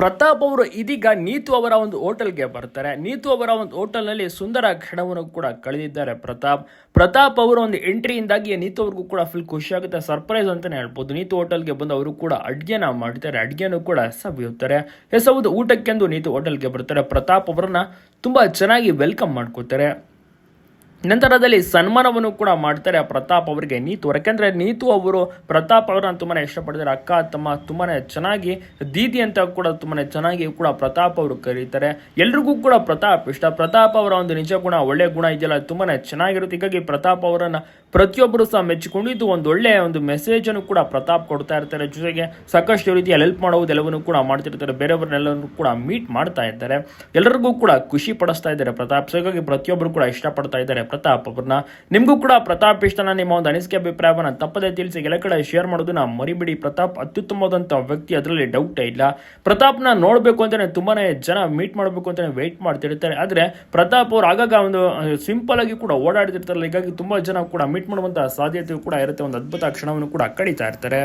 ಪ್ರತಾಪ್ ಅವರು ಇದೀಗ ನೀತು ಅವರ ಒಂದು ಹೋಟೆಲ್ಗೆ ಬರ್ತಾರೆ. ನೀತು ಅವರ ಒಂದು ಹೋಟೆಲ್ನಲ್ಲಿ ಸುಂದರ ಕ್ಷಣವನ್ನು ಕೂಡ ಕಳೆದಿದ್ದಾರೆ ಪ್ರತಾಪ್. ಪ್ರತಾಪ್ ಅವರ ಒಂದು ಎಂಟ್ರಿಯಿಂದಾಗಿ ನೀತು ಅವ್ರಿಗೂ ಕೂಡ ಫುಲ್ ಖುಷಿಯಾಗುತ್ತೆ ಸರ್ಪ್ರೈಸ್ ಅಂತಲೇ ಹೇಳ್ಬೋದು. ನೀತು ಹೋಟೆಲ್ಗೆ ಬಂದು ಅವರು ಕೂಡ ಅಡುಗೆನ ಮಾಡ್ತಾರೆ. ಅಡುಗೆನೂ ಕೂಡ ಸವಿಯುತ್ತಾರೆ. ಎಸ್ ಊಟಕ್ಕೆಂದು ನೀತು ಹೋಟೆಲ್ಗೆ ಬರ್ತಾರೆ. ಪ್ರತಾಪ್ ಅವರನ್ನ ತುಂಬ ಚೆನ್ನಾಗಿ ವೆಲ್ಕಮ್ ಮಾಡ್ಕೋತಾರೆ. ನಂತರದಲ್ಲಿ ಸನ್ಮಾನವನ್ನು ಕೂಡ ಮಾಡ್ತಾರೆ ಪ್ರತಾಪ್ ಅವರಿಗೆ ನೀತು. ಯಾಕೆಂದ್ರೆ ನೀತು ಅವರು ಪ್ರತಾಪ್ ಅವರನ್ನು ತುಂಬಾನೇ ಇಷ್ಟಪಡ್ತಾರೆ. ಅಕ್ಕ, ತಮ್ಮ ತುಂಬಾನೇ ಚೆನ್ನಾಗಿ, ದೀದಿ ಅಂತ ಕೂಡ ತುಂಬಾನೇ ಚೆನ್ನಾಗಿ ಕೂಡ ಪ್ರತಾಪ್ ಅವರು ಕರೀತಾರೆ. ಎಲ್ರಿಗೂ ಕೂಡ ಪ್ರತಾಪ್ ಇಷ್ಟ. ಪ್ರತಾಪ್ ಅವರ ಒಂದು ನಿಜ ಗುಣ, ಒಳ್ಳೆ ಗುಣ ಇದೆಯಲ್ಲ, ತುಂಬಾನೇ ಚೆನ್ನಾಗಿರುತ್ತೆ. ಹೀಗಾಗಿ ಪ್ರತಾಪ್ ಅವರನ್ನು ಪ್ರತಿಯೊಬ್ಬರು ಸಹ ಮೆಚ್ಚಿಕೊಂಡಿದ್ದು ಒಂದು ಒಳ್ಳೆ ಒಂದು ಮೆಸೇಜ್ ಅನ್ನು ಕೂಡ ಪ್ರತಾಪ್ ಕೊಡ್ತಾ ಇರ್ತಾರೆ. ಜೊತೆಗೆ ಸಾಕಷ್ಟು ರೀತಿಯಲ್ಲಿ ಹೆಲ್ಪ್ ಮಾಡುವುದು ಎಲ್ಲವನ್ನೂ ಕೂಡ ಮಾಡ್ತಿರ್ತಾರೆ. ಬೇರೆಯವ್ರನ್ನೆಲ್ಲರೂ ಕೂಡ ಮೀಟ್ ಮಾಡ್ತಾ ಇದ್ದಾರೆ ಎಲ್ಲರಿಗೂ ಕೂಡ ಖುಷಿ ಪಡಿಸ್ತಾ ಇದ್ದಾರೆ ಪ್ರತಾಪ್. ಸೊ ಹೀಗಾಗಿ ಪ್ರತಿಯೊಬ್ಬರು ಕೂಡ ಇಷ್ಟಪಡ್ತಾ ಇದ್ದಾರೆ. ಪ್ರತಾಪ್ ಅವ್ರನ್ನ. ನಿಮಗೂ ಕೂಡ ಪ್ರತಾಪ್ ಇಷ್ಟನ ನಿಮ್ಮ ಒಂದು ಅನಿಸಿಕೆ ಅಭಿಪ್ರಾಯವನ್ನು ತಪ್ಪದೇ ತಿಳಿಸಿ ಎಲ್ಲ ಕಡೆ ಶೇರ್ ಮಾಡೋದನ್ನ ಮರಿಬಿಡಿ. ಪ್ರತಾಪ್ ಅತ್ಯುತ್ತಮವಾದಂಥ ವ್ಯಕ್ತಿ, ಅದರಲ್ಲಿ ಡೌಟ್ ಇಲ್ಲ. ಪ್ರತಾಪ್ನ ನೋಡಬೇಕು ಅಂತಾನೆ ತುಂಬಾನೇ ಜನ ಮೀಟ್ ಮಾಡಬೇಕು ಅಂತಾನೆ ವೆಯ್ಟ್ ಮಾಡ್ತಿರ್ತಾರೆ. ಆದರೆ ಪ್ರತಾಪ್ ಅವರು ಆಗಾಗ ಒಂದು ಸಿಂಪಲ್ ಆಗಿ ಕೂಡ ಓಡಾಡ್ತಿರ್ತಾರಲ್ಲ, ಹೀಗಾಗಿ ತುಂಬಾ ಜನ ಕೂಡ ಮೀಟ್ ಮಾಡುವಂತಹ ಸಾಧ್ಯತೆ ಕೂಡ ಇರುತ್ತೆ. ಒಂದು ಅದ್ಭುತ ಕ್ಷಣವನ್ನು ಕೂಡ ಕಳೀತಾ ಇರ್ತಾರೆ.